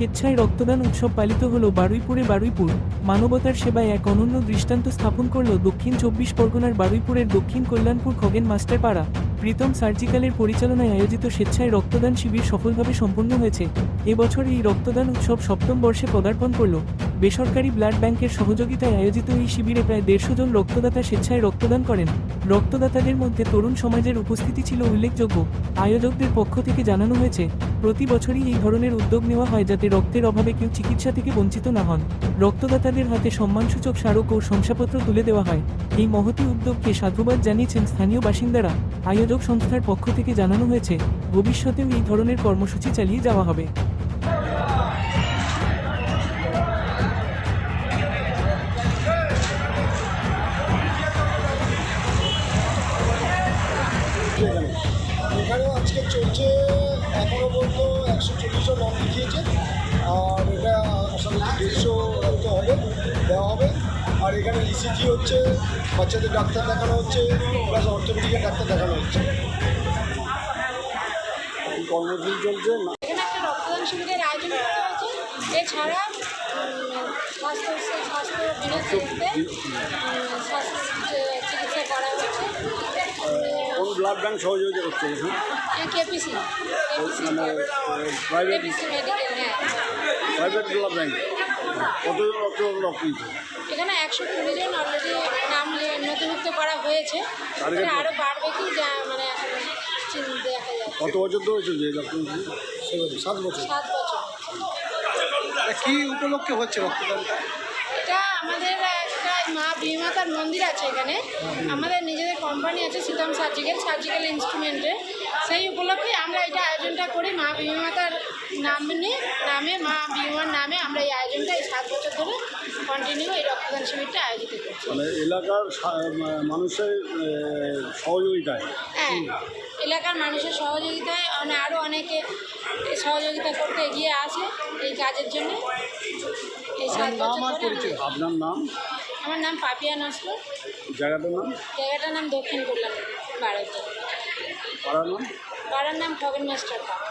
স্বেচ্ছায় রক্তদান উৎসব পালিত হল বারুইপুরে বারুইপুর। মানবতার সেবায় এক অনন্য দৃষ্টান্ত স্থাপন করল দক্ষিণ চব্বিশ পরগনার বারুইপুরের দক্ষিণ কল্যাণপুর খগেন মাস্টারপাড়া। প্রীতম সার্জিক্যালের পরিচালনায় আয়োজিত স্বেচ্ছায় রক্তদান শিবির সফলভাবে সম্পন্ন হয়েছে। এবছর এই রক্তদান উৎসব সপ্তম বর্ষে পদার্পণ করল। বেসরকারি ব্লাড ব্যাংকের সহযোগিতায় আয়োজিত এই শিবিরে প্রায় দেড়শো জন রক্তদাতা স্বেচ্ছায় রক্তদান করেন। রক্তদাতাদের মধ্যে তরুণ সমাজের উপস্থিতি ছিল উল্লেখযোগ্য। আয়োজকদের পক্ষ থেকে জানানো হয়েছে, প্রতি বছরই এই ধরনের উদ্যোগ নেওয়া হয় যাতে রক্তের অভাবে কেউ চিকিৎসা থেকে বঞ্চিত না হন। রক্তদাতাদের হাতে সম্মানসূচক স্মারক ও শংসাপত্র তুলে দেওয়া হয়। এই মহতি উদ্যোগকে সাধুবাদ জানিয়েছেন স্থানীয় বাসিন্দারা। আয়োজক সংস্থার পক্ষ থেকে জানানো হয়েছে, ভবিষ্যতেও এই ধরনের কর্মসূচি চালিয়ে যাওয়া হবে। আজকে চলছে এখনও পর্যন্ত একশো চল্লিশশো নাম লিখিয়েছে আর এটা আশা করছি দেড়শো রক্ত হবে দেওয়া হবে। আর এখানে ইসিজি হচ্ছে বাচ্চাদের ডাক্তার দেখানো হচ্ছে প্লাস অর্থোপেডিকের ডাক্তার দেখানো হচ্ছে। এই কর্মসূচি চলছে না? এখানে একটা রক্তদান শিবিরের আয়োজন করা হয়েছে। এছাড়া স্বাস্থ্য স্বাস্থ্য স্বাস্থ্য চিকিৎসা করা হচ্ছে কোন ব্লাড ব্যাংক সহযোগিতা করছে এখানে কেপিসি কেপিসি মানে প্রাইভেট কেপিসি মেডিকেল হ্যাঁ। প্রাইভেট ব্লাড ব্যাংক কত রক্ত রক্ত দিচ্ছে এখানে একশো কুড়ি জন অলরেডি নাম নথিভুক্ত করা হয়েছে। আরও বাড়বে কি যা মানে কত বছর ধরে চলছে রক্ত সাত বছর। সাত বছর। কি উপলক্ষে হচ্ছে রক্তদানটা? এটা আমাদের একটা মা বিমাতার মন্দির আছে এখানে। আমাদের নিজেদের কোম্পানি আছে সীতাম সার্জিক্যাল সার্জিক্যাল ইনস্ট্রুমেন্টের সেই উপলক্ষে আমরা এটা আয়োজনটা করি। মা বিমাতার নাম নিয়ে নামে মা বিমার নামে আমরা এই আয়োজনটা এই সাত বছর ধরে কন্টিনিউ এই রক্তদান শিবিরটা আয়োজিত করছি। মানে এলাকার মানুষের সহযোগিতায়। হ্যাঁ এলাকার মানুষের সহযোগিতায় মানে আরও অনেকে এই সহযোগিতা করতে এগিয়ে আসে এই কাজের জন্য। এই সাত বছর আপনার নাম? আমার নাম পাপিয়া নস্কর। জায়গাটার নাম? জায়গাটার নাম দক্ষিণ কল্যাণ বারোতে। পাড়ার নাম? পাড়ার নাম খগেন মাস্টার পাড়া।